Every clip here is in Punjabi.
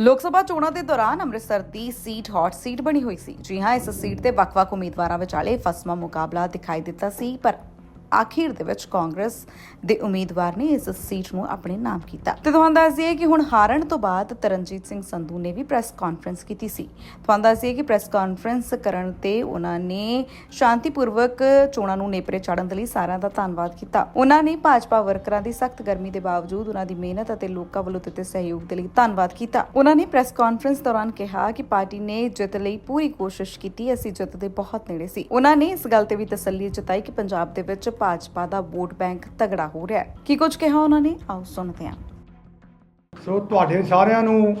ਲੋਕ ਸਭਾ ਚੋਣਾਂ ਦੇ ਦੌਰਾਨ ਅੰਮ੍ਰਿਤਸਰ ਦੀ ਸੀਟ, ਹੌਟ ਸੀਟ ਬਣੀ ਹੋਈ ਸੀ। ਜੀ ਹਾਂ, ਇਸ ਸੀਟ ਤੇ ਵੱਖ-ਵੱਖ ਉਮੀਦਵਾਰਾਂ ਵਿਚਾਲੇ ਫਸਮਾ ਮੁਕਾਬਲਾ ਦਿਖਾਈ ਦਿੱਤਾ ਸੀ, ਪਰ ਆਖਿਰ ਦੇ ਵਿੱਚ ਕਾਂਗਰਸ ਦੇ ਉਮੀਦਵਾਰ ਨੇ ਇਸ ਸੀਟ ਨੂੰ ਆਪਣੇ ਨਾਮ ਕੀਤਾ। ਤੇ ਤੁਹਾਨੂੰ ਦੱਸ ਦਈਏ ਕਿ ਹੁਣ ਹਾਰਨ ਤੋਂ ਬਾਅਦ ਤਰਨਜੀਤ ਸਿੰਘ ਸੰਧੂ ਨੇ ਵੀ ਪ੍ਰੈਸ ਕਾਨਫਰੰਸ ਕੀਤੀ ਸੀ। ਤੁਹਾਨੂੰ ਦੱਸ ਦਈਏ ਕਿ ਪ੍ਰੈਸ ਕਾਨਫਰੰਸ ਕਰਨ ਤੇ ਉਹਨਾਂ ਨੇ ਸ਼ਾਂਤੀਪੂਰਵਕ ਚੋਣਾਂ ਨੂੰ ਨੇਪਰੇ ਚਾੜਨ ਦੇ ਲਈ ਸਾਰਿਆਂ ਦਾ ਧੰਨਵਾਦ ਕੀਤਾ। ਉਹਨਾਂ ਨੇ ਭਾਜਪਾ ਵਰਕਰਾਂ ਦੀ ਸਖਤ ਗਰਮੀ ਦੇ ਬਾਵਜੂਦ ਉਹਨਾਂ ਦੀ ਮਿਹਨਤ ਅਤੇ ਲੋਕਾਂ ਵੱਲੋਂ ਦਿੱਤੇ ਸਹਿਯੋਗ ਦੇ ਲਈ ਧੰਨਵਾਦ ਕੀਤਾ। ਉਹਨਾਂ ਨੇ ਪ੍ਰੈਸ ਕਾਨਫਰੰਸ ਦੌਰਾਨ ਕਿਹਾ ਕਿ ਪਾਰਟੀ ਨੇ ਜਿੱਤ ਲਈ ਪੂਰੀ ਕੋਸ਼ਿਸ਼ ਕੀਤੀ, ਅਸੀਂ ਜਿੱਤ ਦੇ ਬਹੁਤ ਨੇੜੇ ਸੀ। ਉਹਨਾਂ ਨੇ ਇਸ ਗੱਲ ਤੇ ਵੀ ਤਸੱਲੀ ਜਤਾਈ ਕਿ ਪੰਜਾਬ ਦੇ ਵਿੱਚ ਭਾਜਪਾ ਦਾ ਵੋਟ ਬੈਂਕ ਤਗੜਾ ਹੋ ਰਿਹਾ ਹੈ। ਕੀ ਕੁਝ ਕਿਹਾ ਉਹਨਾਂ ਨੇ? ਆਓ ਸੁਣਦੇ ਹਾਂ। ਸੋ ਤੁਹਾਡੇ ਸਾਰਿਆਂ ਨੂੰ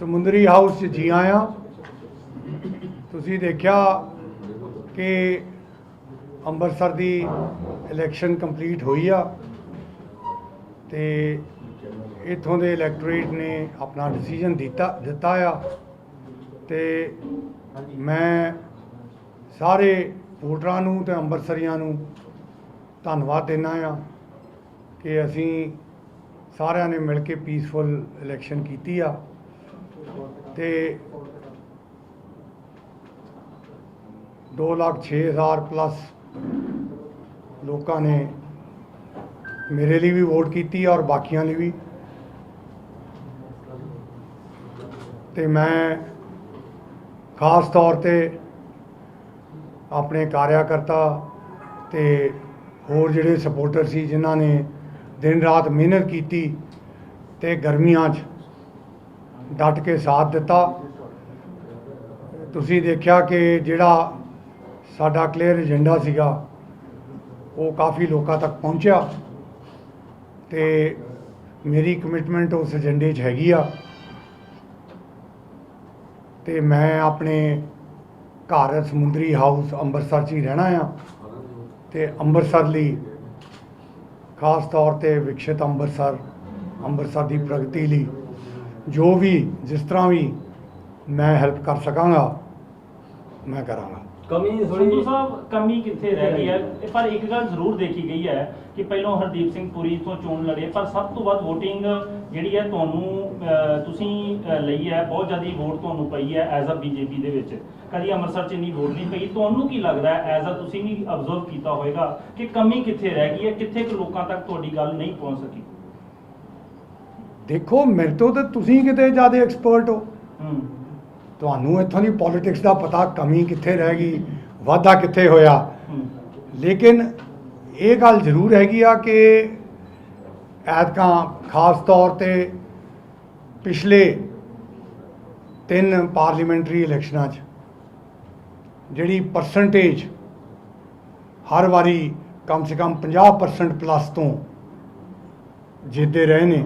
ਸਮੁੰਦਰੀ ਹਾਊਸ 'ਚ ਜੀ ਆਇਆਂ। ਤੁਸੀਂ ਦੇਖਿਆ ਕਿ ਅੰਮ੍ਰਿਤਸਰ ਦੀ ਇਲੈਕਸ਼ਨ ਕੰਪਲੀਟ ਹੋਈ ਆ ਤੇ ਇਥੋਂ ਦੇ ਇਲੈਕਟੋਰੇਟ ਨੇ ਆਪਣਾ ਡਿਸੀਜਨ ਦਿੱਤਾ ਦਿੱਤਾ ਆ ਤੇ ਮੈਂ ਸਾਰੇ ਵੋਟਰਾਂ ਨੂੰ ਤੇ ਅੰਮ੍ਰਿਤਸਰੀਆਂ ਨੂੰ ਧੰਨਵਾਦ ਦੇਣਾ ਆ ਕਿ ਅਸੀਂ ਸਾਰਿਆਂ ਨੇ ਮਿਲ ਕੇ ਪੀਸਫੁਲ ਇਲੈਕਸ਼ਨ ਕੀਤੀ ਆ। ਤੇ 2 ਲੱਖ 6 ਹਜ਼ਾਰ ਪਲੱਸ ਲੋਕਾਂ ਨੇ ਮੇਰੇ ਲਈ ਵੀ ਵੋਟ ਕੀਤੀ ਔਰ ਬਾਕੀਆਂ ਲਈ ਵੀ। ਤੇ ਮੈਂ ਖਾਸ ਤੌਰ ਤੇ ਆਪਣੇ ਕਾਰਿਆਕਰਤਾ ਤੇ ਹੋਰ ਜਿਹੜੇ ਸਪੋਰਟਰ ਸੀ ਜਿਨ੍ਹਾਂ ਨੇ ਦਿਨ ਰਾਤ ਮਿਹਨਤ ਕੀਤੀ ਤੇ ਗਰਮੀਆਂ 'ਚ ਡਟ ਕੇ ਸਾਥ ਦਿੱਤਾ। ਤੁਸੀਂ ਦੇਖਿਆ ਕਿ ਜਿਹੜਾ ਸਾਡਾ ਕਲੀਅਰ ਏਜੰਡਾ ਸੀਗਾ, ਉਹ ਕਾਫੀ ਲੋਕਾਂ ਤੱਕ ਪਹੁੰਚਿਆ ਤੇ ਮੇਰੀ ਕਮਿਟਮੈਂਟ ਉਸ ਏਜੰਡੇ 'ਚ ਹੈਗੀ ਆ। ਤੇ ਮੈਂ ਆਪਣੇ ਘਰ ਸਮੁੰਦਰੀ ਹਾਊਸ ਅੰਮ੍ਰਿਤਸਰ 'ਚ ਹੀ ਰਹਿਣਾ ਆ। ਤੇ ਅੰਮ੍ਰਿਤਸਰ ਲਈ ਖਾਸ ਤੌਰ ਤੇ ਵਿਕਸਿਤ ਅੰਮ੍ਰਿਤਸਰ ਅੰਮ੍ਰਿਤਸਰ ਦੀ ਪ੍ਰਗਤੀ ਲਈ ਜੋ ਵੀ ਜਿਸ ਤਰ੍ਹਾਂ ਵੀ ਮੈਂ ਹੈਲਪ ਕਰ ਸਕਾਂਗਾ ਮੈਂ ਕਰਾਂਗਾ। ਕਮੀ ਸੰਧੂ ਥੋੜੀ ਸਾਹਿਬ ਕਮੀ ਕਿੱਥੇ ਰਹਿ ਗਈ ਹੈ? ਪਰ ਇੱਕ ਗੱਲ ਜ਼ਰੂਰ ਦੇਖੀ ਗਈ ਹੈ ਕਿ ਪਹਿਲਾਂ ਹਰਦੀਪ ਸਿੰਘ ਪੁਰੀ ਤੋਂ ਚੋਣ ਲੜੇ ਪਰ ਸਭ ਤੋਂ ਵੱਧ VOTING ਜਿਹੜੀ ਹੈ ਤੁਹਾਨੂੰ ਤੁਸੀਂ ਲਈ ਹੈ ਬਹੁਤ ਜ਼ਿਆਦਾ ਵੋਟ ਤੁਹਾਨੂੰ ਪਈ ਹੈ ਐਜ਼ ਅ ਬੀਜੇਪੀ ਦੇ ਵਿੱਚ। ਕਦੀ ਅੰਮ੍ਰਿਤਸਰ 'ਚ ਇੰਨੀ ਵੋਟ ਨਹੀਂ ਪਈ। ਤੁਹਾਨੂੰ ਕੀ ਲੱਗਦਾ ਹੈ ਐਜ਼ ਅ ਤੁਸੀਂ ਵੀ ਅਬਜ਼ਰਵ ਕੀਤਾ ਹੋਵੇਗਾ ਕਿ ਕਮੀ ਕਿੱਥੇ ਰਹਿ ਗਈ ਹੈ ਕਿੱਥੇ ਕੁ ਲੋਕਾਂ ਤੱਕ ਤੁਹਾਡੀ ਗੱਲ ਨਹੀਂ ਪਹੁੰਚ ਸਕੀ? ਦੇਖੋ ਮੇਰੇ ਤੋਂ ਤਾਂ ਤੁਸੀਂ ਕਿਤੇ ਜ਼ਿਆਦਾ ਐਕਸਪਰਟ ਹੋ। ਤੁਹਾਨੂੰ ਇੱਥੋਂ ਦੀ ਪੋਲਿਟਿਕਸ ਦਾ ਪਤਾ ਕਮੀ ਕਿੱਥੇ ਰਹਿ ਗਈ ਵਾਧਾ ਕਿੱਥੇ ਹੋਇਆ। ਲੇਕਿਨ ਇਹ ਗੱਲ ਜ਼ਰੂਰ ਹੈਗੀ ਆ ਕਿ ਐਤਕਾਂ ਖਾਸ ਤੌਰ ਤੇ ਪਿਛਲੇ ਤਿੰਨ ਪਾਰਲੀਮੈਂਟਰੀ ਇਲੈਕਸ਼ਨਾਂ 'ਚ, ਜਿਹੜੀ ਪਰਸੈਂਟੇਜ ਹਰ ਵਾਰੀ ਕਮ ਸੇ ਕਮ 50% ਪਲੱਸ ਤੋਂ ਜਿੱਤਦੇ ਰਹੇ ਨੇ,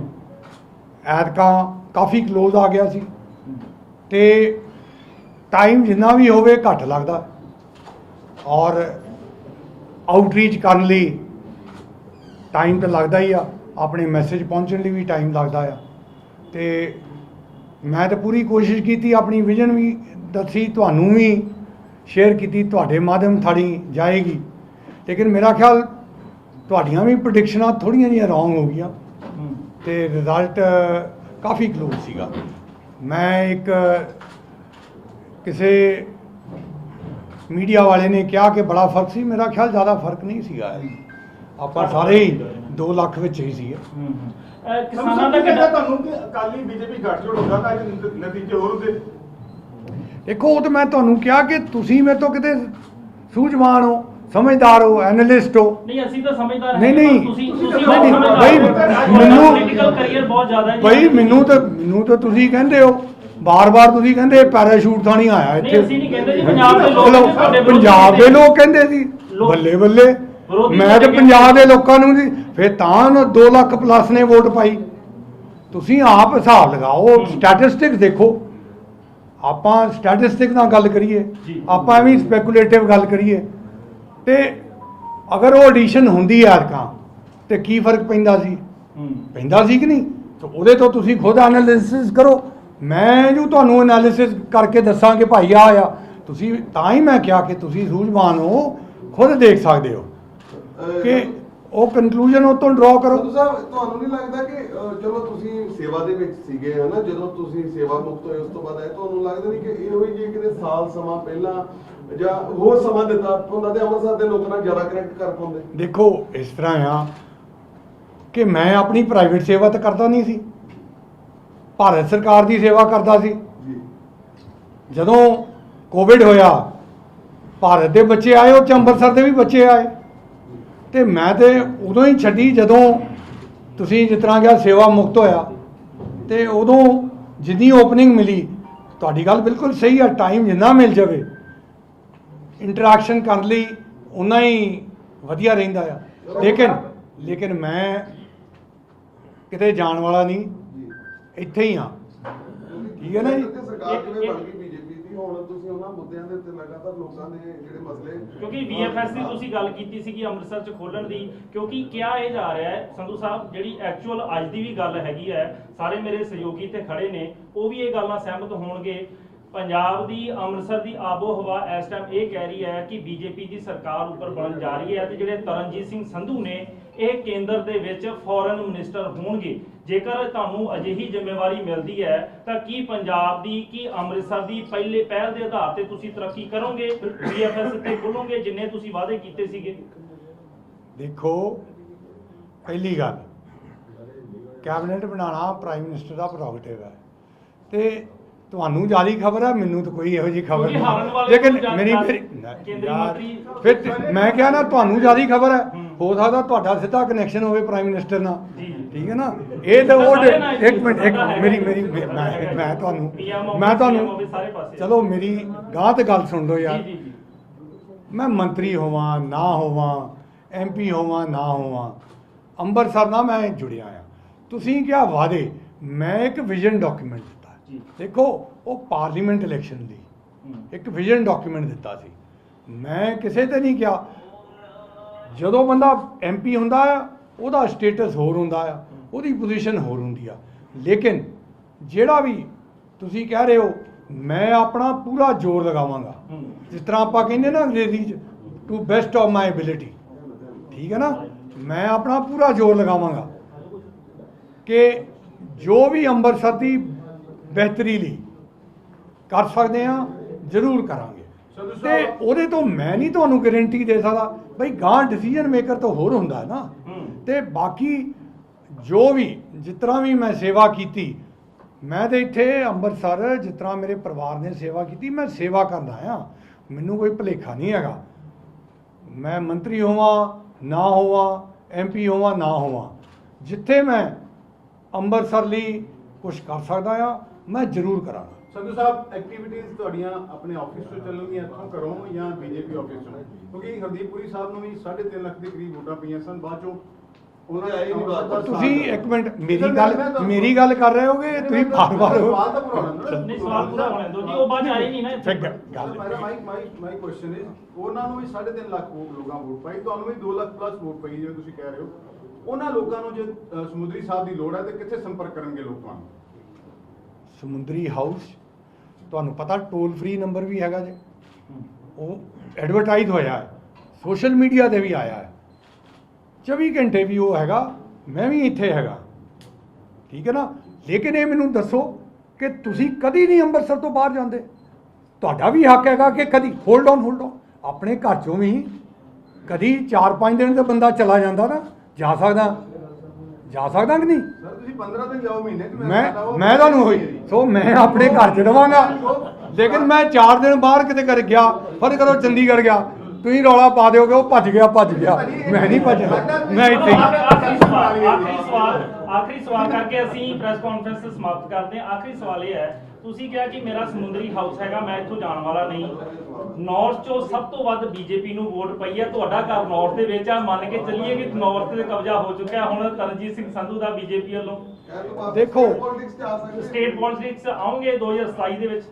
ਐਤਕਾਂ ਕਾਫੀ ਕਲੋਜ਼ ਆ ਗਿਆ ਸੀ ਤੇ ਟਾਈਮ ਜਿੰਨਾ ਵੀ ਹੋਵੇ ਘੱਟ ਲੱਗਦਾ ਔਰ ਆਊਟਰੀਚ ਕਰਨ ਲਈ ਟਾਈਮ ਤਾਂ ਲੱਗਦਾ ਹੀ ਆ, ਆਪਣੇ ਮੈਸੇਜ ਪਹੁੰਚਣ ਲਈ ਵੀ ਟਾਈਮ ਲੱਗਦਾ ਆ। ਤੇ ਮੈਂ ਤਾਂ ਪੂਰੀ ਕੋਸ਼ਿਸ਼ ਕੀਤੀ, ਆਪਣੀ ਵਿਜ਼ਨ ਵੀ ਦੱਸੀ, ਤੁਹਾਨੂੰ ਵੀ ਸ਼ੇਅਰ ਕੀਤੀ, ਤੁਹਾਡੇ ਮਾਧਿਅਮ ਥਾੜੀ ਜਾਏਗੀ। ਲੇਕਿਨ ਮੇਰਾ ਖਿਆਲ ਤੁਹਾਡੀਆਂ ਵੀ ਪ੍ਰੈਡਿਕਸ਼ਨਾਂ ਥੋੜੀਆਂ ਜਿਹੀਆਂ ਰੋਂਗ ਹੋ ਗਈਆਂ। ਹੂੰ ਤੇ ਰਿਜ਼ਲਟ ਕਾਫੀ ਕਲੋਜ਼ ਸੀਗਾ। ਮੈਂ ਇੱਕ ਕਿਸੇ ਮੀਡੀਆ ਵਾਲੇ ਨੇ ਕਿਹਾ ਕਿ ਬੜਾ ਫ਼ਰਕ ਸੀ ਮੇਰਾ ਖਿਆਲ ਜ਼ਿਆਦਾ ਫ਼ਰਕ ਨਹੀਂ ਸੀਗਾ ਆਪਾਂ ਸਾਰੇ ਹੀ 2 ਲੱਖ ਵਿੱਚ ਹੀ ਸੀਗੇ ਹੂੰ ਹੂੰ। ਅਹ, ਕਿਸਾਨਾਂ ਕਿਸਾਨਾਂ ਦਾ ਦਾ ਕਹਿੰਦਾ ਕਿੰਨਾ ਤੁਹਾਨੂੰ ਕਿ ਅਕਾਲੀ ਬੀਜੇਪੀ ਗੱਠਜੋੜ ਹੁੰਦਾ ਤਾਂ ਇਹਦੇ ਨਤੀਜੇ ਹੋਰ ਹੁੰਦੇ ਦੇਖੋ ਉਹ ਤਾਂ ਮੈਂ ਤੁਹਾਨੂੰ ਕਿਹਾ ਕਿ ਤੁਸੀਂ ਮੇਰੇ ਤੋਂ ਕਿਤੇ ਸੂਝਵਾਨ ਹੋ ਸਮਝਦਾਰ ਹੋ ਐਨਾਲਿਸਟ ਹੋ ਨਹੀਂ ਅਸੀਂ ਤਾਂ ਸਮਝਦਾਰ ਨਹੀਂ। ਤੁਸੀਂ ਤੁਸੀਂ ਨਹੀਂ, ਬਈ। ਮੈਨੂੰ- ਪੋਲੀਟੀਕਲ ਕੈਰੀਅਰ ਬਹੁਤ ਜ਼ਿਆਦਾ ਹੈ ਜੀ। ਬਈ ਮੈਨੂੰ ਤਾਂ ਮੈਨੂੰ ਤਾਂ ਤੁਸੀਂ ਕਹਿੰਦੇ ਹੋ ਬਾਰ-ਬਾਰ ਤੁਸੀਂ ਕਹਿੰਦੇ ਪੈਰਾਸ਼ੂਟ ਤਾਂ ਨਹੀਂ ਆਇਆ ਇੱਥੇ। ਨਹੀਂ, ਅਸੀਂ ਨਹੀਂ ਕਹਿੰਦੇ ਜੀ, ਪੰਜਾਬ ਦੇ ਲੋਕ ਨੇ ਵਿਰੁੱਧ ਪੰਜਾਬ ਦੇ। ਲੋਕ ਕਹਿੰਦੇ ਸੀ। ਬੱਲੇ ਬੱਲੇ ਵਿਰੋਧੀ ਮੈਂ ਤਾਂ ਪੰਜਾਬ ਦੇ ਲੋਕਾਂ ਨੂੰ ਜੀ ਫਿਰ ਤਾਂ 2 ਲੱਖ ਪਲੱਸ ਨੇ ਵੋਟ ਪਾਈ। ਤੁਸੀਂ ਆਪ ਹਿਸਾਬ ਲਗਾਓ। ਸਟੈਟਿਸਟਿਕਸ ਦੇਖੋ। ਆਪਾਂ ਸਟੈਟਿਸਟਿਕ ਨਾਲ ਗੱਲ ਕਰੀਏ। ਆਪਾਂ ਐਵੇਂ ਸਪੈਕੂਲੇਟਿਵ ਗੱਲ ਕਰੀਏ। ਤੇ ਅਗਰ ਉਹ ਐਡੀਸ਼ਨ ਹੁੰਦੀ ਹੈ ਅਰਕਾਂ ਤੇ ਕੀ ਫ਼ਰਕ ਪੈਂਦਾ ਸੀ? ਪੈਂਦਾ ਸੀ ਕਿ ਨਹੀਂ? ਤਾਂ ਉਹਦੇ ਤੋਂ ਤੁਸੀਂ ਖੁਦ ਐਨਾਲਿਸਿਸ ਕਰੋ। ਮੈਂ ਜੋ ਤੁਹਾਨੂੰ ਐਨਾਲਿਸਿਸ ਕਰਕੇ ਦੱਸਾਂ ਕਿ ਭਾਈ ਆ ਆ। ਤੁਸੀਂ ਤਾਂ ਹੀ ਮੈਂ ਕਿਹਾ ਕਿ ਤੁਸੀਂ ਸੂਝਵਾਨ ਹੋ ਖੁਦ ਦੇਖ ਸਕਦੇ ਹੋ। ਕਿ ਉਹ ਕਨਕਲੂਜਨ ਉਹ ਤੋਂ ਡਰਾ ਕਰੋ। ਸੰਧੂ ਸਾਹਿਬ ਤੁਹਾਨੂੰ ਨਹੀਂ ਲੱਗਦਾ ਕਿ ਅਹ, ਚਲੋ ਤੁਸੀਂ ਸੇਵਾ ਦੇ ਵਿੱਚ ਸੀਗੇ ਹਨਾ ਜਦੋਂ ਤੁਸੀਂ ਸੇਵਾ ਮੁਕਤ ਹੋਏ ਉਸ ਤੋਂ ਬਾਅਦ ਆਏ ਤੁਹਾਨੂੰ ਲੱਗਦਾ ਨਹੀਂ ਕਿ ਇਹੋ ਹੀ ਜੇ ਕਿਤੇ ਸਾਲ ਸਮਾਂ ਪਹਿਲਾਂ ਜਾਂ ਹੋਰ ਸਮਾਂ ਦਿੱਤਾ ਹੁੰਦਾ ਤੇ ਅੰਮ੍ਰਿਤਸਰ ਦੇ ਲੋਕਾਂ ਨਾਲ ਜ਼ਿਆਦਾ ਕਨੈਕਟ ਕਰ ਪਾਉਂਦੇ? ਦੇਖੋ ਇਸ ਤਰ੍ਹਾਂ ਆ ਕਿ ਮੈਂ ਆਪਣੀ ਪ੍ਰਾਈਵੇਟ ਸੇਵਾ ਤਾਂ ਕਰਦਾ ਨਹੀਂ ਸੀ। ਭਾਰਤ ਸਰਕਾਰ ਦੀ ਸੇਵਾ ਕਰਦਾ ਸੀ। ਜਦੋਂ ਕੋਵਿਡ ਹੋਇਆ ਭਾਰਤ ਦੇ ਬੱਚੇ ਆਏ ਉਹ 'ਚ ਅੰਮ੍ਰਿਤਸਰ ਦੇ ਵੀ ਬੱਚੇ ਆਏ। ਤੇ ਮੈਂ ਤੇ ਉਦੋਂ ਹੀ ਛੱਡੀ ਜਦੋਂ ਤੁਸੀਂ ਜਿਸ ਤਰ੍ਹਾਂ ਕਿਹਾ ਸੇਵਾ ਮੁਕਤ ਹੋਇਆ। ਤੇ ਉਦੋਂ ਜਿੰਨੀ ਓਪਨਿੰਗ ਮਿਲੀ ਤੁਹਾਡੀ ਗੱਲ ਬਿਲਕੁਲ ਸਹੀ ਆ ਟਾਈਮ ਜਿੰਨਾ ਮਿਲ ਜਾਵੇ ਇੰਟਰੈਕਸ਼ਨ ਕਰਨ ਲਈ ਉਨਾ ਹੀ ਵਧੀਆ ਰਹਿੰਦਾ ਆ। ਲੇਕਿਨ ਲੇਕਿਨ ਮੈਂ ਕਿਤੇ ਜਾਣ ਵਾਲਾ ਨਹੀਂ। ਇੱਥੇ ਹੀ ਆ ਠੀਕ ਹੈ ਨਾ ਜੀ? ਕਿਉਂਕਿ ਸਰਕਾਰ ਇੱਕ- ਕਿਵੇਂ ਇੱਕ- ਬਣ ਗਈ ਬੀਜੇਪੀ ਦੀ ਹੁਣ ਤੁਸੀਂ ਉਹਨਾਂ ਮੁੱਦਿਆਂ ਦੇ ਉੱਤੇ ਲਗਾਤਾਰ ਲੋਕਾਂ ਦੇ ਜਿਹੜੇ ਮਸਲੇ ਕਿਉਂਕਿ ਵੀਐਫਐਸ ਦੀ ਤੁਸੀਂ ਗੱਲ ਕੀਤੀ ਸੀ ਕਿ ਅੰਮ੍ਰਿਤਸਰ ਚ ਖੋਲਣ ਦੀ ਕਿਉਂਕਿ ਕਿਹਾ ਇਹ ਜਾ ਰਿਹਾ ਹੈ ਸੰਧੂ ਸਾਹਿਬ ਜਿਹੜੀ ਐਕਚੁਅਲ ਅੱਜ ਦੀ ਵੀ ਗੱਲ ਹੈਗੀ ਹੈ ਸਾਰੇ ਮੇਰੇ ਸਹਿਯੋਗੀ ਤੇ ਖੜੇ ਨੇ ਉਹ ਵੀ ਇਹ ਗੱਲ ਨਾਲ ਸਹਿਮਤ ਹੋਣਗੇ ਪੰਜਾਬ ਦੀ ਅੰਮ੍ਰਿਤਸਰ ਦੀ ਆਬੋ ਹਵਾ ਇਸ ਟਾਈਮ ਇਹ ਕਹਿ ਰਹੀ ਹੈ ਕਿ ਬੀਜੇਪੀ ਦੀ ਸਰਕਾਰ ਉੱਪਰ ਬਣਨ ਜਾ ਰਹੀ ਹੈ ਤੇ ਜਿਹੜੇ ਤਰਨਜੀਤ ਸਿੰਘ ਸੰਧੂ ਨੇ ਇਹ ਕੇਂਦਰ ਦੇ ਵਿੱਚ ਫੋਰਨ ਮਿਨਿਸਟਰ ਹੋਣਗੇ। ਜੇਕਰ ਤੁਹਾਨੂੰ ਅਜਿਹੀ ਜ਼ਿੰਮੇਵਾਰੀ ਮਿਲਦੀ ਹੈ, ਤਾਂ ਕੀ ਪੰਜਾਬ ਦੀ, ਕੀ ਅੰਮ੍ਰਿਤਸਰ ਦੀ ਪਹਿਲੇ ਪਹਿਲ ਦੇ ਆਧਾਰ ਤੇ ਤੁਸੀਂ ਤਰੱਕੀ ਕਰੋਗੇ? ਬੀਐਫਐਸ ਤੇ ਖੋਲੋਗੇ, ਜਿੰਨੇ ਤੁਸੀਂ ਵਾਅਦੇ ਕੀਤੇ ਸੀਗੇ? ਦੇਖੋ, ਪਹਿਲੀ ਗੱਲ, ਕੈਬਨਿਟ ਬਣਾਉਣਾ ਪ੍ਰਾਈਮ ਮਿਨਿਸਟਰ ਦਾ ਪ੍ਰੋਗਰੇਟਿਵ ਹੈ। ਤੇ ਤੁਹਾਨੂੰ ਜ਼ਿਆਦਾ ਖਬਰ ਹੈ ਮੈਨੂੰ ਤਾਂ ਕੋਈ ਇਹੋ ਜੀ ਖਬਰ ਕਿਉਂਕਿ ਹਾਰਨ ਨਹੀਂ ਵਾਲੇ ਲੇਕਿਨ ਨੂੰ ਮੇਰੀ ਖਬਰ- ਮੇਰੀ ਕੇਂਦਰੀ ਯਾਰ, ਮੰਤਰੀ- ਫਿਰ ਤੇ- ਮੈਂ ਕਿਹਾ ਨਾ ਤੁਹਾਨੂੰ ਜ਼ਿਆਦਾ ਖਬਰ ਹੈ ਹੂੰ। ਸਕਦਾ ਤੁਹਾਡਾ ਸਿੱਧਾ ਕਨੈਕਸ਼ਨ ਹੋਵੇ ਪ੍ਰਾਈਮ ਮਿਨਿਸਟਰ ਨਾਲ ਜੀ। ਠੀਕ ਹੈ ਨਾ ਇਹ ਤਾਂ ਉਹ ਸਾਰੇ ਨਾਲ ਇੱਕ ਮਿੰਟ ਇੱਕ ਮੇਰੀ। ਮੇਰੀ ਮੈਂ ਮੈਂ- ਮੈਂ ਤੁਹਾਨੂੰ ਮੈਂ PM ਤੁਹਾਨੂੰ ਪਾਸੇ। ਚਲੋ ਮੇਰੀ ਗਾਂ ਤੇ ਗੱਲ ਸੁਣ ਲਓ ਯਾਰ ਜੀ ਜੀ ਮੈਂ ਮੰਤਰੀ ਹੋਵਾਂ ਨਾ ਹੋਵਾਂ ਐਮਪੀ ਹੋਵਾਂ ਨਾ ਹੋਵਾਂ ਅੰਮ੍ਰਿਤਸਰ ਨਾਲ ਮੈਂ ਜੁੜਿਆ ਆ ਤੁਸੀਂ ਕਿਹਾ ਵਾਦੇ ਮੈਂ ਇੱਕ ਵਿਜ਼ਨ ਡਾਕੂਮੈਂਟ। ਦੇਖੋ ਉਹ ਪਾਰਲੀਮੈਂਟ ਇਲੈਕਸ਼ਨ ਦੀ। ਇੱਕ ਵਿਜ਼ਨ ਡਾਕੂਮੈਂਟ ਦਿੱਤਾ ਸੀ। ਮੈਂ ਕਿਸੇ ਤੇ ਨਹੀਂ ਕਿਹਾ। ਜਦੋਂ ਬੰਦਾ ਐਮਪੀ ਹੁੰਦਾ ਆ ਉਹਦਾ ਸਟੇਟਸ ਹੋਰ ਹੁੰਦਾ ਆ ਉਹਦੀ ਪੋਜੀਸ਼ਨ ਹੋਰ ਹੁੰਦੀ ਆ। ਲੇਕਿਨ ਜਿਹੜਾ ਵੀ ਤੁਸੀਂ ਕਹਿ ਰਹੇ ਹੋ ਮੈਂ ਆਪਣਾ ਪੂਰਾ ਜ਼ੋਰ ਲਗਾਵਾਂਗਾ। ਜਿਸ ਤਰ੍ਹਾਂ ਆਪਾਂ ਕਹਿੰਦੇ ਨਾ ਅੰਗਰੇਜ਼ੀ ਚ to best of my ability ਠੀਕ ਹੈ ਨਾ? ਮੈਂ ਆਪਣਾ ਪੂਰਾ ਜ਼ੋਰ ਲਗਾਵਾਂਗਾ ਕਿ ਜੋ ਵੀ ਅੰਮ੍ਰਿਤਸਰ ਦੀ ਬਿਹਤਰੀ ਲਈ ਕਰ ਸਕਦੇ ਆ ਜ਼ਰੂਰ ਕਰਾਂਗੇ। ਤੇ ਉਹਦੇ ਤੋਂ ਮੈਂ ਨਹੀਂ ਤੁਹਾਨੂੰ ਗਾਰੰਟੀ ਦੇ ਸਕਦਾ। ਬਈ ਗਾਂ ਡਿਸੀਜਨ ਮੇਕਰ ਤਾਂ ਹੋਰ ਹੁੰਦਾ ਨਾ। ਤੇ ਬਾਕੀ ਜੋ ਵੀ ਤਰ੍ਹਾਂ ਵੀ ਮੈਂ ਸੇਵਾ ਕੀਤੀ ਮੈਂ ਤੇ ਇੱਥੇ ਅੰਮ੍ਰਿਤਸਰ ਤਰ੍ਹਾਂ ਮੇਰੇ ਪਰਿਵਾਰ ਨੇ ਸੇਵਾ ਕੀਤੀ ਮੈਂ ਸੇਵਾ ਕਰਦਾ ਆ ਮੈਨੂੰ ਕੋਈ ਭੁਲੇਖਾ ਨਹੀਂ ਹੈਗਾ। ਮੈਂ ਮੰਤਰੀ ਹੋਵਾਂ ਨਾ ਹੋਵਾਂ ਐਮਪੀ ਹੋਵਾਂ ਨਾ ਹੋਵਾਂ। ਜਿੱਥੇ ਮੈਂ ਅੰਮ੍ਰਿਤਸਰ ਲਈ ਕੁਝ ਕਰ ਸਕਦਾ ਆ ਮੈਂ ਜ਼ਰੂਰ ਕਰਾਂਗਾ। ਸੰਧੂ ਸਾਹਿਬ ਐਕਟੀਵਿਟੀਜ਼ ਤੁਹਾਡੀਆਂ ਆਪਣੇ ਆਫਿਸ ਤੋਂ ਚੱਲਣਗੀਆਂ ਇੱਥੋਂ ਕਰੋ ਜਾਂ ਬੀਜੇਪੀ ਆਫਿਸ ਤੋਂ ਕਿਉਂਕਿ ਹਰਦੀਪ ਪੁਰੀ ਸਾਹਿਬ ਨੂੰ ਵੀ 3.5 ਲੱਖ ਦੇ ਕਰੀਬ ਵੋਟਾਂ ਪਈਆਂ ਸਨ ਬਾਅਦ ਚੋਂ ਉਹਨਾਂ ਨੇ ਆਈ ਨਹੀਂ ਬਾਤ ਤੁਸੀਂ ਇੱਕ ਮਿੰਟ ਮੇਰੀ ਗੱਲ ਮੇਰੀ ਗੱਲ ਕਰ ਰਹੇ ਹੋਗੇ? ਤੁਸੀਂ ਬਾਰ ਬਾਰ ਸਵਾਲ ਤਾਂ ਪੂਰਾ ਹੋਣਾ। ਨਹੀਂ ਸਵਾਲ ਪੂਰਾ ਹੋਣ ਦਿਓ ਜੀ ਉਹ ਬਾਅਦ ਆਏ ਨਹੀਂ ਨਾ ਇੱਥੇ। ਗੱਲ- ਮਾਈ ਮਾਈ ਮਾਈ ਕੁਐਸਚਨ ਇਜ਼ ਉਹਨਾਂ ਨੂੰ ਵੀ 3.5 ਲੱਖ ਲੋਕਾਂ ਵੋਟ ਪਾਈ। ਤੁਹਾਨੂੰ ਵੀ 2 ਲੱਖ ਪਲੱਸ ਵੋਟ ਪਈ ਜਿਵੇਂ ਤੁਸੀਂ ਕਹਿ ਰਹੇ ਹੋ। ਉਹਨਾਂ ਲੋਕਾਂ ਨੂੰ ਜੇ ਸਮੁੰਦਰੀ ਸਾਹਿਬ ਦੀ ਲੋੜ ਹੈ ਤੇ ਕਿੱਥੇ ਸੰਪਰਕ ਕਰਨਗੇ ਲੋਕਾਂ ਨੂੰ? ਸਮੁੰਦਰੀ ਹਾਊਸ ਤੁਹਾਨੂੰ ਪਤਾ ਟੋਲ ਫ੍ਰੀ ਨੰਬਰ ਵੀ ਹੈਗਾ ਜੇ। ਉਹ ਐਡਵਰਟਾਈਜ਼ ਹੋਇਆ ਹੈ ਸੋਸ਼ਲ ਮੀਡੀਆ ਤੇ ਵੀ ਆਇਆ ਹੈ। 24 ਘੰਟੇ ਵੀ ਉਹ ਹੈਗਾ, ਮੈਂ ਵੀ ਇੱਥੇ ਹੈਗਾ। ਠੀਕ ਹੈ ਨਾ? ਲੇਕਿਨ ਇਹ ਮੈਨੂੰ ਦੱਸੋ ਕਿ ਤੁਸੀਂ ਕਦੀ ਨਹੀਂ ਅੰਮ੍ਰਿਤਸਰ ਤੋਂ ਬਾਹਰ ਜਾਂਦੇ। ਤੁਹਾਡਾ ਵੀ ਹੱਕ ਹੈਗਾ ਕਿ ਕਦੀ ਹੋਲਡ ਔਨ ਹੋਲਡ ਔਨ ਆਪਣੇ ਘਰ ਚੋਂ ਵੀ ਕਦੀ 4-5 ਦਿਨ ਤੇ ਬੰਦਾ ਚਲਾ ਜਾਂਦਾ ਨਾ। ਜਾ ਸਕਦਾ। ਜਾ ਸਕਦਾ ਕਿ ਨਹੀਂ? ਤੁਸੀਂ 15 ਦਿਨ ਜਾਓ ਮਹੀਨੇ ਚ ਮੈਂ ਮੈਂ ਤੁਹਾਨੂੰ ਹੋਈ ਸੋ ਮੈਂ ਆਪਣੇ ਘਰ ਚ ਰਵਾਂਗਾ ਲੇਕਿਨ ਮੈਂ 4 ਦਿਨ ਬਾਹਰ ਕਿਤੇ ਕਰ ਗਿਆ ਫਰ ਕਰੋ ਚੰਡੀਗੜ੍ਹ ਗਿਆ ਤੁਸੀਂ ਰੌਲਾ ਪਾ ਦਿਓਗੇ ਉਹ ਭੱਜ ਗਿਆ ਭੱਜ ਗਿਆ ਮੈਂ ਨਹੀਂ ਭੱਜਣਾ ਮੈਂ ਇੱਥੇ ਹੀ ਆਖਰੀ ਸਵਾਲ ਆਖਰੀ ਸਵਾਲ ਆਖਰੀ ਸਵਾਲ ਕਰਕੇ ਅਸੀਂ ਪ੍ਰੈਸ ਕਾਨਫਰੰਸ ਸਮਾਪਤ ਕਰਦੇ ਹਾਂ। ਆਖਰੀ ਸਵਾਲ ਇਹ ਹੈ ਤੁਸੀਂ ਕਿਹਾ ਕਿ ਮੇਰਾ ਸਮੁੰਦਰੀ ਹਾਊਸ ਹੈਗਾ ਮੈਂ ਇੱਥੋਂ ਜਾਣ ਵਾਲਾ ਨਹੀਂ। ਨਾਰਥ ਚੋਂ ਸਭ ਤੋਂ ਵੱਧ ਬੀਜੇਪੀ ਨੂੰ ਵੋਟ ਪਈ ਹੈ। ਤੁਹਾਡਾ ਘਰ ਨਾਰਥ ਦੇ ਵਿੱਚ ਆ। ਮੰਨ ਕੇ ਚੱਲੀਏ ਕਿ ਨਾਰਥ ਤੇ ਕਬਜ਼ਾ ਹੋ ਚੁੱਕਿਆ। ਹੁਣ ਤਰਨਜੀਤ ਸਿੰਘ ਸੰਧੂ ਦਾ ਬੀਜੇਪੀ ਵੱਲੋਂ। ਦੇਖੋ। ਸਟੇਟ ਪੋਲਿਟਿਕਸ ਆਉਂਗੇ 2027 ਦੇ ਵਿੱਚ।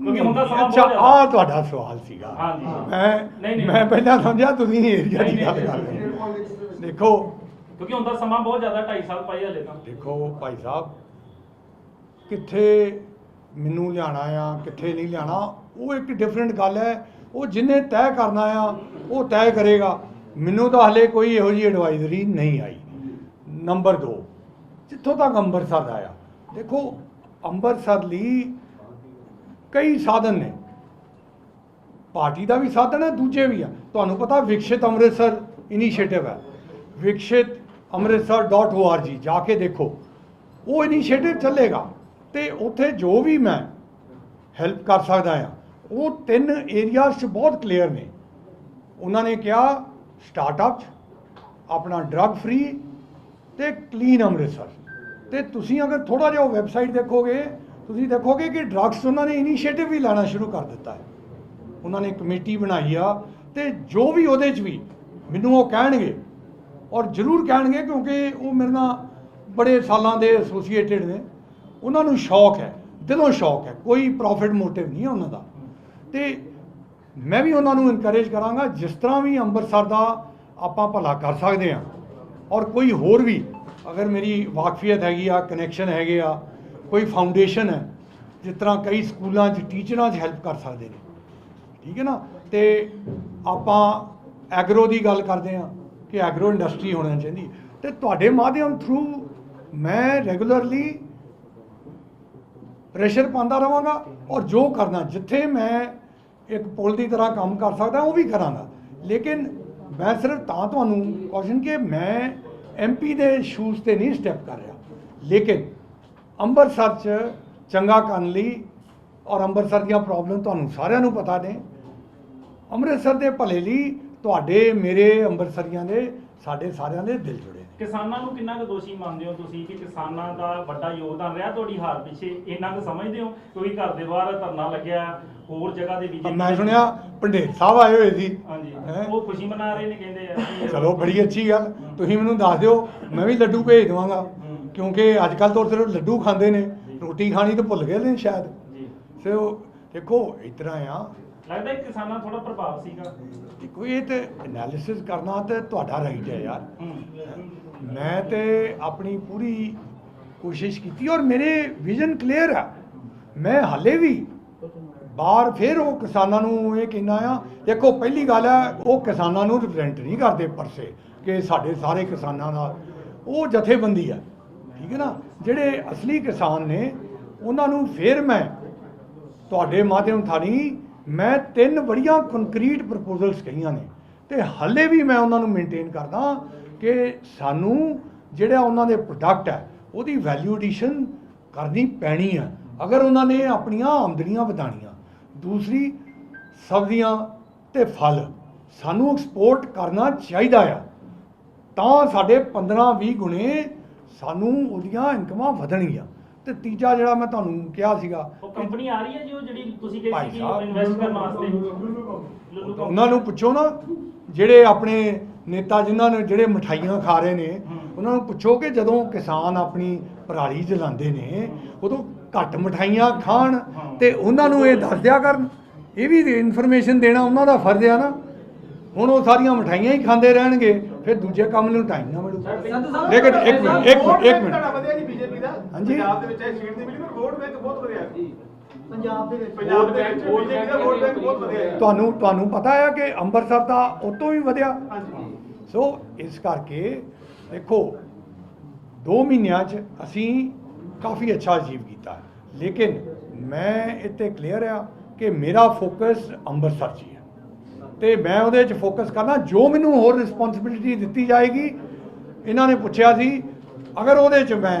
ਕਿਉਂਕਿ ਹੁਣ ਤਾਂ ਸਮਾਂ ਅੱਛਾ ਆ ਤੁਹਾਡਾ ਸਵਾਲ ਸੀਗਾ। ਹਾਂਜੀ। ਮੈਂ। ਮੈਂ ਪਹਿਲਾਂ ਸਮਝਿਆ ਤੁਸੀਂ ਏਰੀਆ ਦੀ ਗੱਲ ਕਰ ਰਹੇ ਦੇਖੋ ਕਿਉਂਕਿ ਹੁੰਦਾ ਸਮਾਂ ਬਹੁਤ ਜ਼ਿਆਦਾ 2.5 ਸਾਲ ਪਏ ਹਲੇ ਤਾਂ। ਦੇਖੋ ਭਾਈ ਸਾਹਿਬ, ਕਿੱਥੇ ਮੈਨੂੰ ਲਿਆਣਾ ਆ, ਕਿੱਥੇ ਨਹੀਂ ਲਿਆਣਾ, ਉਹ ਇੱਕ ਡਿਫਰੈਂਟ ਗੱਲ ਹੈ। ਉਹ ਜਿੰਨੇ ਤੈਅ ਕਰਨਾ ਆ, ਉਹ ਤੈਅ ਕਰੇਗਾ। ਮੈਨੂੰ ਤਾਂ ਹਲੇ ਕੋਈ ਇਹੋ ਜਿਹੀ ਐਡਵਾਈਜ਼ਰੀ ਨਹੀਂ ਆਈ। ਨੰਬਰ 2 ਜਿੱਥੋਂ ਤੱਕ ਅੰਮ੍ਰਿਤਸਰ ਦਾ ਆ, ਦੇਖੋ ਅੰਮ੍ਰਿਤਸਰ ਲਈ ਕਈ ਸਾਧਨ ਨੇ। ਪਾਰਟੀ ਦਾ ਵੀ ਸਾਧਨ ਹੈ, ਦੂਜੇ ਵੀ ਆ। ਤੁਹਾਨੂੰ ਪਤਾ ਵਿਕਸਿਤ ਅੰਮ੍ਰਿਤਸਰ ਇਨੀਸ਼ੀਏਟਿਵ ਹੈ। ਵਿਕਸਿਤ ਅੰਮ੍ਰਿਤਸਰ.org ਜਾ ਕੇ ਦੇਖੋ। ਉਹ ਇਨੀਸ਼ੀਏਟਿਵ ਚੱਲੇਗਾ ਤੇ ਉੱਥੇ ਜੋ ਵੀ ਮੈਂ ਹੈਲਪ ਕਰ ਸਕਦਾ ਆ ਉਹ ਤਿੰਨ ਏਰੀਆਜ਼ 'ਚ ਬਹੁਤ ਕਲੀਅਰ ਨੇ। ਉਹਨਾਂ ਨੇ ਕਿਹਾ ਸਟਾਰਟਅਪ ਆਪਣਾ ਡਰੱਗ ਫ੍ਰੀ ਤੇ ਕਲੀਨ ਅੰਮ੍ਰਿਤਸਰ। ਤੇ ਤੁਸੀਂ ਅਗਰ ਥੋੜਾ ਜਿਹਾ ਵੈਬਸਾਈਟ ਦੇਖੋਗੇ, ਤੁਸੀਂ ਦੇਖੋਗੇ ਕਿ ਡਰੱਗਸ ਉਹਨਾਂ ਨੇ ਇਨੀਸ਼ੀਏਟਿਵ ਵੀ ਲੈਣਾ ਸ਼ੁਰੂ ਕਰ ਦਿੱਤਾ ਹੈ। ਉਹਨਾਂ ਨੇ ਕਮੇਟੀ ਬਣਾਈ ਆ ਤੇ ਜੋ ਵੀ ਉਹਦੇ 'ਚ ਵੀ ਮੈਨੂੰ ਉਹ ਕਹਿਣਗੇ ਔਰ ਜ਼ਰੂਰ ਕਹਿਣਗੇ ਕਿਉਂਕਿ ਉਹ ਮੇਰੇ ਨਾਲ ਬੜੇ ਸਾਲਾਂ ਦੇ ਐਸੋਸੀਏਟਿਡ ਨੇ। ਉਹਨਾਂ ਨੂੰ ਸ਼ੌਕ ਹੈ, ਦਿਲੋਂ ਸ਼ੌਕ ਹੈ, ਕੋਈ ਪ੍ਰੋਫਿਟ ਮੋਟਿਵ ਨਹੀਂ ਹੈ ਉਹਨਾਂ ਦਾ। ਤੇ ਮੈਂ ਵੀ ਉਹਨਾਂ ਨੂੰ ਇਨਕਰੇਜ ਕਰਾਂਗਾ, ਜਿਸ ਤਰ੍ਹਾਂ ਵੀ ਅੰਮ੍ਰਿਤਸਰ ਦਾ ਆਪਾਂ ਭਲਾ ਕਰ ਸਕਦੇ ਹਾਂ। ਔਰ ਕੋਈ ਹੋਰ ਵੀ, ਅਗਰ ਮੇਰੀ ਵਾਕਫੀਅਤ ਹੈਗੀ ਆ ਕਨੈਕਸ਼ਨ ਹੈਗੇ ਆ, ਕੋਈ ਫਾਊਂਡੇਸ਼ਨ ਹੈ, ਜਿਸ ਤਰ੍ਹਾਂ ਕਈ ਸਕੂਲਾਂ 'ਚ ਟੀਚਰਾਂ 'ਚ ਹੈਲਪ ਕਰ ਸਕਦੇ ਨੇ। ਠੀਕ ਹੈ ਨਾ? ਤੇ ਆਪਾਂ ਐਗਰੋ ਦੀ ਗੱਲ ਕਰਦੇ ਹਾਂ। ਕਿ ਐਗਰੋ ਇੰਡਸਟਰੀ ਹੋਣਾ ਚਾਹੀਦੀ। ਤੇ ਤੁਹਾਡੇ ਮਾਧਿਅਮ ਥਰੂ ਮੈਂ ਰੈਗੂਲਰਲੀ ਪ੍ਰੈਸ਼ਰ ਪਾਉਂਦਾ ਰਵਾਂਗਾ ਔਰ ਜੋ ਕਰਨਾ, ਜਿੱਥੇ ਮੈਂ ਇੱਕ ਪੁਲ ਦੀ ਤਰ੍ਹਾਂ ਕੰਮ ਕਰ ਸਕਦਾ, ਉਹ ਵੀ ਕਰਾਂਗਾ। ਲੇਕਿਨ ਮੈਂ ਸਿਰਫ ਤਾਂ ਤੁਹਾਨੂੰ ਕੌਸ਼ਨ ਕਿ ਮੈਂ ਐਮਪੀ ਦੇ ਸ਼ੂਜ਼ ਤੇ ਨਹੀਂ ਸਟੈਪ ਕਰ ਰਿਹਾ। ਲੇਕਿਨ ਅੰਮ੍ਰਿਤਸਰ 'ਚ ਚੰਗਾ ਕਰਨ ਲਈ ਔਰ ਅੰਮ੍ਰਿਤਸਰ ਦੀਆਂ ਪ੍ਰੋਬਲਮ ਤੁਹਾਨੂੰ ਸਾਰਿਆਂ ਨੂੰ ਪਤਾ ਨੇ, ਅੰਮ੍ਰਿਤਸਰ ਦੇ ਭਲੇ ਲਈ ਤੁਹਾਡੇ ਮੇਰੇ ਅੰਮ੍ਰਿਤਸਰੀਆਂ ਦੇ ਸਾਡੇ ਸਾਰਿਆਂ ਦੇ ਦਿਲ ਜੁੜੇ ਨੇ। ਕਿਸਾਨਾਂ ਨੂੰ ਕਿੰਨਾ ਕੁ ਦੋਸ਼ੀ ਮੰਨਦੇ ਹੋ ਤੁਸੀਂ ਕਿ ਕਿਸਾਨਾਂ ਦਾ ਵੱਡਾ ਯੋਗਦਾਨ ਰਿਹਾ ਤੁਹਾਡੀ ਹਾਰ ਪਿੱਛੇ? ਇੰਨਾ ਕੁ ਸਮਝਦੇ ਹੋ? ਕਿਉਂਕਿ ਘਰ ਦੇ ਬਾਹਰ ਧਰਨਾ ਲੱਗਿਆ ਹੋਰ ਜਗ੍ਹਾ ਦੇ ਵੀ ਮੈਂ ਸੁਣਿਆ ਪੰਡੇਰ ਸਾਹਿਬ ਆਏ ਹੋਏ ਸੀ। ਹਾਂਜੀ। ਹੈਂ? ਉਹ ਖੁਸ਼ੀ ਮਨਾ ਰਹੇ ਨੇ ਕਹਿੰਦੇ ਆ ਕਿ- ਚਲੋ ਬੜੀ ਅੱਛੀ ਗੱਲ। ਤੁਸੀਂ ਮੈਨੂੰ ਦੱਸ ਦਿਓ ਮੈਂ ਵੀ ਲੱਡੂ ਭੇਜ ਦੇਵਾਂਗਾ। ਕਿਉਂਕਿ ਅੱਜ ਕੱਲ ਤਾਂ ਸਿਰਫ ਲੱਡੂ ਖਾਂਦੇ ਨੇ। ਰੋਟੀ ਖਾਣੀ ਤਾਂ ਭੁੱਲ ਗਏ ਨੇ ਸ਼ਾਇਦ। ਜੀ। ਸੋ ਦੇਖੋ ਇਸ ਤਰ੍ਹਾਂ ਆ ਲੱਗਦਾ ਹੈ ਕਿਸਾਨਾਂ ਥੋੜਾ ਪ੍ਰਭਾਵ ਸੀਗਾ। ਦੇਖੋ ਇਹ ਤੇ ਐਨਾਲਿਸਿਸ ਕਰਨਾ ਤੇ ਤੁਹਾਡਾ ਰਾਈਟ ਹੈ ਯਾਰ। ਹੂੰ। ਮੈਂ ਤੇ ਆਪਣੀ ਪੂਰੀ ਕੋਸ਼ਿਸ਼ ਕੀਤੀ ਔਰ ਮੇਰੇ ਵਿਜ਼ਨ ਕਲੀਅਰ ਆ। ਮੈਂ ਹਾਲੇ ਵੀ ਬਾਹਰ ਫਿਰ ਉਹ ਕਿਸਾਨਾਂ ਨੂੰ ਇਹ ਕਹਿਣਾ ਆ ਦੇਖੋ ਪਹਿਲੀ ਗੱਲ ਹੈ ਉਹ ਕਿਸਾਨਾਂ ਨੂੰ ਰਿਪਰੈਜ਼ੈਂਟ ਨਹੀਂ ਕਰਦੇ ਪਰਸੇ ਕਿ ਸਾਡੇ ਸਾਰੇ ਕਿਸਾਨਾਂ ਦਾ ਉਹ ਜਥੇਬੰਦੀ ਹੈ ਠੀਕ ਹੈ ਨਾ? ਜਿਹੜੇ ਅਸਲੀ ਕਿਸਾਨ ਨੇ ਉਹਨਾਂ ਨੂੰ ਫਿਰ ਮੈਂ ਤੁਹਾਡੇ ਮਾਧਿਅਮ ਥਾਣੀ ਮੈਂ ਤਿੰਨ ਬੜੀਆਂ ਕੰਕਰੀਟ ਪ੍ਰਪੋਜ਼ਲਸ ਕਹੀਆਂ ਨੇ ਤੇ ਹਾਲੇ ਵੀ ਮੈਂ ਉਹਨਾਂ ਨੂੰ ਮੇਨਟੇਨ ਕਰਦਾ ਕਿ ਸਾਨੂੰ ਜਿਹੜਾ ਉਹਨਾਂ ਦੇ ਪ੍ਰੋਡਕਟ ਹੈ, ਉਹਦੀ ਵੈਲਿਊ ਐਡੀਸ਼ਨ ਕਰਨੀ ਪੈਣੀ ਹੈ, ਅਗਰ ਉਹਨਾਂ ਨੇ ਆਪਣੀਆਂ ਆਮਦਨੀਆਂ ਵਧਾਣੀਆਂ ਦੂਸਰੀ ਸਬਜ਼ੀਆਂ ਤੇ ਫਲ, ਸਾਨੂੰ ਐਕਸਪੋਰਟ ਕਰਨਾ ਚਾਹੀਦਾ ਆ। ਤਾਂ ਸਾਡੇ 15-20 ਗੁਣੇ ਸਾਨੂੰ ਉਹਦੀਆਂ ਇਨਕਮਾਂ ਵਧਣਗੀਆਂ। ਤੇ ਤੀਜਾ ਜਿਹੜਾ ਮੈਂ ਤੁਹਾਨੂੰ ਕਿਹਾ ਸੀਗਾ ਉਹ ਕੰਪਨੀ ਆ ਰਹੀ ਹੈ ਜੀ ਉਹ ਜਿਹੜੀ ਤੁਸੀਂ ਭਾਈ ਕਹੀ ਸੀ ਸਾਹਿਬ, ਇਨਵੈਸਟ ਕਰਨ ਵਾਸਤੇ? ਲੁੱਲੂ company। ਉਹਨਾਂ ਨੂੰ ਪੁੱਛੋ ਨਾ ਜਿਹੜੇ ਆਪਣੇ ਨੇਤਾ ਜਿਨ੍ਹਾਂ ਨੇ ਜਿਹੜੇ ਮਠਾਈਆਂ ਖਾ ਰਹੇ ਨੇ ਹੂੰ। ਉਹਨਾਂ ਨੂੰ ਪੁੱਛੋ ਕਿ ਜਦੋਂ ਕਿਸਾਨ ਆਪਣੀ ਪਰਾਲੀ ਜਲਾਉਂਦੇ ਨੇ ਉਦੋਂ ਘੱਟ ਮਠਾਈਆਂ ਖਾਣ ਹਾਂ। ਤੇ ਉਹਨਾਂ ਨੂੰ ਇਹ ਦੱਸ ਦਿਆ ਕਰਨ। ਇਹ ਵੀ ਇਨਫੋਰਮੇਸ਼ਨ ਦੇਣਾ ਉਹਨਾਂ ਦਾ ਫਰਜ਼ ਆ ਨਾ। ਹੁਣ ਉਹ ਸਾਰੀਆਂ ਮਠਾਈਆਂ ਹੀ ਖਾਂਦੇ ਰਹਿਣਗੇ ਫਿਰ ਦੂਜੇ ਕੰਮ ਨੂੰ ਟਾਈਮ ਨਾ ਮਿਲੂ। ਲੇਕਿਨ ਇੱਕ ਮਿੰਟ ਇੱਕ ਮਿੰਟ ਇੱਕ ਮਿੰਟ। ਦਾ ਹਾਂਜੀ। ਪੰਜਾਬ ਦੇ ਵਿੱਚ ਇਹ ਸੀਟ ਦੀ ਮਿਲੀ ਪਰ ਵੋਟ ਬੈਂਕ ਬਹੁਤ ਵਧਿਆ। ਜੀ। ਪੰਜਾਬ ਦੇ ਵਿੱਚ ਪੰਜਾਬ ਦੇ ਵਿੱਚ ਬੀਜੇਪੀ ਦਾ ਵੋਟ ਬੈਂਕ ਬਹੁਤ ਵਧਿਆ ਜੀ ਤੁਹਾਨੂੰ ਤੁਹਾਨੂੰ ਪਤਾ ਹੈ ਕਿ ਅੰਮ੍ਰਿਤਸਰ ਦਾ ਉਹ ਤੋਂ ਵੀ ਵਧਿਆ। ਹਾਂਜੀ। ਸੋ ਇਸ ਕਰਕੇ ਦੇਖੋ 2 ਮਹੀਨਿਆਂ 'ਚ ਅਸੀਂ ਕਾਫੀ ਅੱਛਾ ਅਚੀਵ ਕੀਤਾ। ਲੇਕਿਨ ਮੈਂ ਇੱਥੇ ਕਲੀਅਰ ਆ ਕਿ ਮੇਰਾ ਫੋਕਸ ਅੰਮ੍ਰਿਤਸਰ 'ਚ ਹੀ ਹੈ। ਤੇ ਮੈਂ ਉਹਦੇ 'ਚ ਫੋਕਸ ਕਰਨਾ ਜੋ ਮੈਨੂੰ ਹੋਰ ਰਿਸਪੌਂਸਿਬਿਲਿਟੀ ਦਿੱਤੀ ਜਾਏਗੀ ਇਹਨਾਂ ਨੇ ਪੁੱਛਿਆ ਸੀ। ਅਗਰ ਉਹਦੇ 'ਚ ਮੈਂ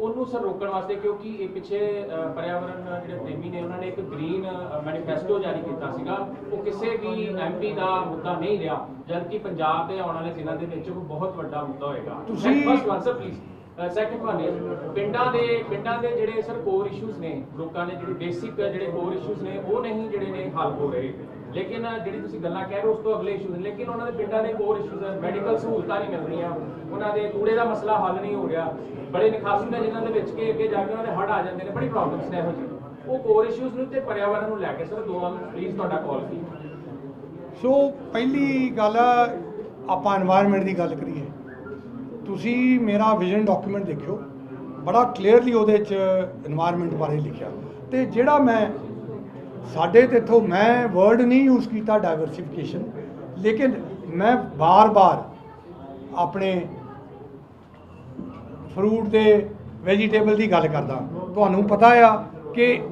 ਉਹਨੂੰ ਸਰ ਰੋਕਣ ਵਾਸਤੇ ਕਿਉਂਕਿ ਇਹ ਪਿੱਛੇ ਪਰਿਆਵਰਣ ਜਿਹੜੇ ਪ੍ਰੇਮੀ ਨੇ ਉਹਨਾਂ ਨੇ ਇੱਕ ਗ੍ਰੀਨ ਮੈਨੀਫੈਸਟੋ ਜਾਰੀ ਕੀਤਾ ਸੀਗਾ। ਉਹ ਕਿਸੇ ਵੀ ਐਮਪੀ ਦਾ ਮੁੱਦਾ ਨਹੀਂ ਰਿਹਾ ਜਦਕਿ ਪੰਜਾਬ ਦੇ ਆਉਣ ਵਾਲੇ ਦਿਨਾਂ ਦੇ ਵਿੱਚ ਉਹ ਬਹੁਤ ਵੱਡਾ ਮੁੱਦਾ ਹੋਏਗਾ। ਤੁਸੀਂ- first answer please second one ਪਿੰਡਾਂ ਦੇ ਪਿੰਡਾਂ ਦੇ ਜਿਹੜੇ ਸਰ ਕੋਰ ਇਸ਼ੂਜ਼ ਨੇ ਲੋਕਾਂ ਦੇ ਜਿਹੜੇ ਬੇਸਿਕ ਜਿਹੜੇ ਕੋਰ ਇਸ਼ੂਜ਼ ਨੇ ਉਹ ਨਹੀਂ ਜਿਹੜੇ ਨੇ ਹੱਲ ਹੋ ਰਹੇ। ਲੇਕਿਨ ਜਿਹੜੀ ਤੁਸੀਂ ਗੱਲਾਂ ਕਹਿ ਰਹੇ ਉਸ ਤੋਂ ਅਗਲੇ ਇਸ਼ੂ ਨੇ। ਲੇਕਿਨ ਉਹਨਾਂ ਦੇ ਪਿੰਡਾਂ ਦੇ ਹੋਰ ਇਸ਼ੂਜ਼ ਹਨ ਮੈਡੀਕਲ ਸਹੂਲਤਾਂ ਨਹੀਂ ਮਿਲ ਰਹੀਆਂ। ਉਹਨਾਂ ਦੇ ਕੂੜੇ ਦਾ ਮਸਲਾ ਹੱਲ ਨਹੀਂ ਹੋ ਰਿਹਾ। ਬੜੇ ਨਿਖਾਸੀ ਨੇ ਜਿਹਨਾਂ ਦੇ ਵਿੱਚ ਕੇ ਅੱਗੇ ਜਾ ਕੇ ਉਹਨਾਂ ਦੇ ਹੜ ਆ ਜਾਂਦੇ ਨੇ, ਬੜੀ ਪ੍ਰੋਬਲਮਸ ਨੇ ਇਹੋ ਜਿਹੀ। ਉਹ ਕੋਰ ਇਸ਼ੂਜ਼ ਨੂੰ ਤੇ ਪਰਿਆਵਰਣ ਨੂੰ ਲੈ ਕੇ ਸਰ ਦੋਵਾਂ ਨੂੰ ਪਲੀਜ਼ ਤੁਹਾਡਾ ਕਾਲ ਸੀ। ਸੋ ਪਹਿਲੀ ਗੱਲ, ਆਪਾਂ এনवायरमेंट ਦੀ ਗੱਲ ਕਰੀਏ। ਤੁਸੀਂ ਮੇਰਾ ਵਿਜ਼ਨ ਡਾਕੂਮੈਂਟ ਦੇਖਿਓ। ਬੜਾ ਕਲੀਅਰਲੀ ਉਹਦੇ ਚ এনवायरमेंट ਬਾਰੇ ਲਿਖਿਆ। ਤੇ ਜਿਹੜਾ ਮੈਂ ਸਾਡੇ ਤੇ ਇੱਥੋਂ ਮੈਂ ਵਰਡ ਨਹੀਂ ਯੂਜ਼ ਕੀਤਾ ਡਾਈਵਰਸਿਫਿਕੇਸ਼ਨ ਲੇਕਿਨ ਮੈਂ ਬਾਰ-ਬਾਰ ਆਪਣੇ ਫਰੂਟ ਤੇ ਵੈਜੀਟੇਬਲ ਦੀ ਗੱਲ ਕਰਦਾ। ਤੁਹਾਨੂੰ ਪਤਾ ਆ ਕਿ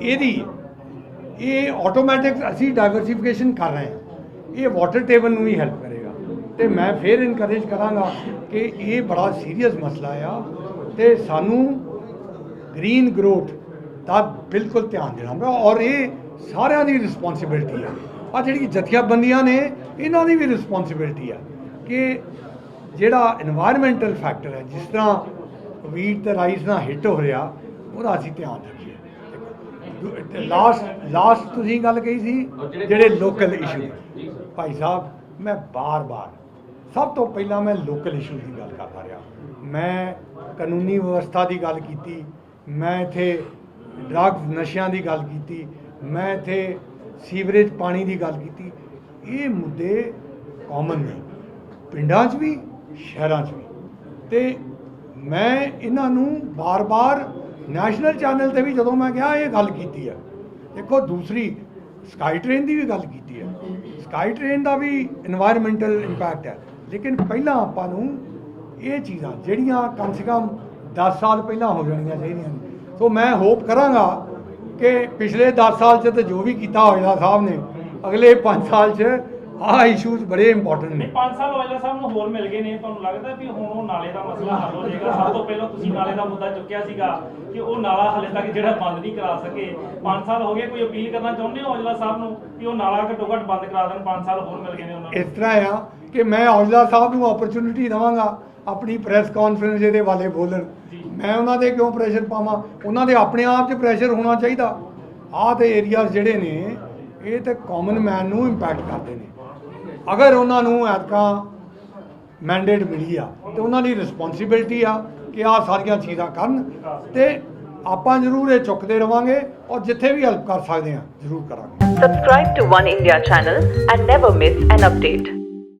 ਇਹਦੀ, ਇਹ ਆਟੋਮੈਟਿਕ ਅਸੀਂ ਡਾਈਵਰਸਿਫਿਕੇਸ਼ਨ ਕਰ ਰਹੇ ਹਾਂ। ਇਹ ਵਾਟਰ ਟੇਬਲ ਨੂੰ ਵੀ ਹੈਲਪ ਕਰੇਗਾ। ਤੇ ਮੈਂ ਫੇਰ ਇਨਕਰੇਜ ਕਰਾਂਗਾ ਕਿ ਇਹ ਬੜਾ ਸੀਰੀਅਸ ਮਸਲਾ ਆ ਤੇ ਸਾਨੂੰ ਗ੍ਰੀਨ ਗਰੋਥ ਤਾਂ ਬਿਲਕੁਲ ਧਿਆਨ ਦੇਣਾ ਮੈਂ ਔਰ ਇਹ ਸਾਰਿਆਂ ਦੀ ਰਿਸਪੌਂਸਿਬਿਲਟੀ ਹੈ ਆ ਜਿਹੜੀ ਜਥੇਬੰਦੀਆਂ ਨੇ, ਇਹਨਾਂ ਦੀ ਵੀ ਰਿਸਪੌਂਸਿਬਿਲਟੀ ਹੈ ਕਿ ਜਿਹੜਾ এনवायरमेंटल ਫੈਕਟਰ ਹੈ, ਜਿਸ ਤਰ੍ਹਾਂ ਵੀਟ ਤੇ ਰਾਈਸ ਨਾਲ ਹਿੱਟ ਹੋ ਰਿਹਾ, ਉਹਦਾ ਅਸੀਂ ਧਿਆਨ ਰੱਖੀਏ। ਲਾਸਟ ਲਾਸਟ ਤੁਸੀਂ ਗੱਲ ਕਹੀ ਸੀ, ਜਿਹੜੇ ਲੋਕਲ ਇਸ਼ੂ ਭਾਈ ਸਾਹਿਬ, ਮੈਂ ਬਾਰ-ਬਾਰ, ਸਭ ਤੋਂ ਪਹਿਲਾਂ ਮੈਂ ਲੋਕਲ ਇਸ਼ੂ ਦੀ ਗੱਲ ਕਰਦਾ ਰਿਹਾ। ਮੈਂ ਕਾਨੂੰਨੀ ਵਿਵਸਥਾ ਦੀ ਗੱਲ ਕੀਤੀ, ਮੈਂ ਇੱਥੇ ਡਰੱਗ ਨਸ਼ਿਆਂ ਦੀ ਗੱਲ ਕੀਤੀ, ਮੈਂ ਇੱਥੇ ਸੀਵਰੇਜ ਪਾਣੀ ਦੀ ਗੱਲ ਕੀਤੀ, ਇਹ ਮੁੱਦੇ ਕਾਮਨ ਨੇ, ਪਿੰਡਾਂ 'ਚ ਵੀ, ਸ਼ਹਿਰਾਂ 'ਚ ਵੀ। ਤੇ ਮੈਂ ਇਹਨਾਂ ਨੂੰ ਬਾਰ-ਬਾਰ ਨੈਸ਼ਨਲ ਚੈਨਲ ਤੇ ਵੀ ਜਦੋਂ ਮੈਂ ਕਿਹਾ ਇਹ ਗੱਲ ਕੀਤੀ ਹੈ ਦੇਖੋ, ਦੂਸਰੀ ਸਕਾਈ ਟ੍ਰੇਨ ਦੀ ਵੀ ਗੱਲ ਕੀਤੀ ਹੈ ਸਕਾਈ ਟ੍ਰੇਨ ਦਾ ਵੀ এনवायरमेंटल ਇੰਪੈਕਟ ਹੈ ਲੇਕਿਨ ਪਹਿਲਾਂ ਆਪਾਂ ਨੂੰ ਇਹ ਚੀਜ਼ਾਂ, ਜਿਹੜੀਆਂ ਕਮ ਸੇ ਕਮ 10 ਸਾਲ ਪਹਿਲਾਂ ਹੋ ਜਾਣੀਆਂ ਚਾਹੀਦੀਆਂ ਸੋ ਮੈਂ ਹੋਪ ਕਰਾਂਗਾ ਕਿ ਪਿਛਲੇ 10 ਸਾਲ 'ਚ ਤੇ ਜੋ ਵੀ ਕੀਤਾ ਹੋਇਆ ਸਾਹਿਬ ਨੇ ਅਗਲੇ 5 ਸਾਲ 'ਚ ਆਹ ਇਸ਼ੂਜ਼ ਬੜੇ ਇੰਪੋਰਟੈਂਟ ਨੇ। 5 ਸਾਲ ਔਜਲਾ ਸਾਹਿਬ ਨੂੰ ਹੋਰ ਮਿਲ ਗਏ ਨੇ। ਤੁਹਾਨੂੰ ਲੱਗਦਾ ਵੀ ਹੁਣ ਉਹ ਨਾਲੇ ਦਾ ਮਸਲਾ ਹੱਲ ਹੋ ਜਾਏਗਾ? ਸਭ ਤੋਂ ਪਹਿਲਾਂ ਤੁਸੀਂ ਨਾਲੇ ਦਾ ਮੁੱਦਾ ਚੁੱਕਿਆ ਸੀਗਾ ਕਿ ਉਹ ਨਾਲਾ ਹਲੇ ਤੱਕ ਜਿਹੜਾ ਬੰਦ ਨਹੀਂ ਕਰਾ ਸਕੇ। 5 ਸਾਲ ਹੋ ਗਏ ਕੋਈ ਅਪੀਲ ਕਰਨਾ ਚਾਹੁੰਦੇ ਹੋ ਔਜਲਾ ਸਾਹਿਬ ਨੂੰ ਕਿ ਉਹ ਨਾਲਾ ਘੱਟੋ ਘੱਟ ਬੰਦ ਕਰਾ ਦੇਣ? 5 ਸਾਲ ਹੋਰ ਮਿਲ ਗਏ ਨੇ ਉਹਨਾਂ ਨੂੰ। ਇਸ ਤਰ੍ਹਾਂ ਆ ਕਿ ਮੈਂ ਔਜਲਾ ਸਾਹਿਬ ਨੂੰ ਓਪਰਚੁਨਿਟੀ ਦਵਾਂਗਾ ਆਪਣੀ ਪ੍ਰੈਸ ਕਾਨਫਰੰਸ ਇਹਦੇ ਵਾਲੇ ਬੋਲਣ। ਮੈਂ ਉਹਨਾਂ ਦੇ ਕਿਉਂ ਪ੍ਰੈਸ਼ਰ ਪਾਵਾਂ? ਉਹਨਾਂ ਦੇ ਆਪਣੇ ਆਪ 'ਚ ਪ੍ਰੈਸ਼ਰ ਹੋਣਾ ਚਾਹੀਦਾ। ਆਹ ਤੇ ਏਰੀਆਜ਼ ਜਿਹੜੇ ਨੇ ਇਹ ਤੇ ਕਾਮਨ ਮੈਨ ਨੂੰ ਇੰਪੈਕਟ ਕਰਦੇ ਨੇ। ਅਗਰ ਉਹਨਾਂ ਨੂੰ ਐਤਕਾਂ ਮੈਂਡੇਟ ਮਿਲੀ ਆ ਤੇ ਉਹਨਾਂ ਦੀ ਰਿਸਪੌਂਸਿਬਿਲਟੀ ਆ ਕਿ ਆਹ ਸਾਰੀਆਂ ਚੀਜ਼ਾਂ ਕਰਨ ਤੇ ਆਪਾਂ ਜ਼ਰੂਰ ਇਹ ਚੁੱਕਦੇ ਰਵਾਂਗੇ ਔਰ ਜਿੱਥੇ ਵੀ ਹੈਲਪ ਕਰ ਸਕਦੇ ਆ ਜ਼ਰੂਰ ਕਰਾਂਗੇ। Subscribe to One India channel and never miss an update.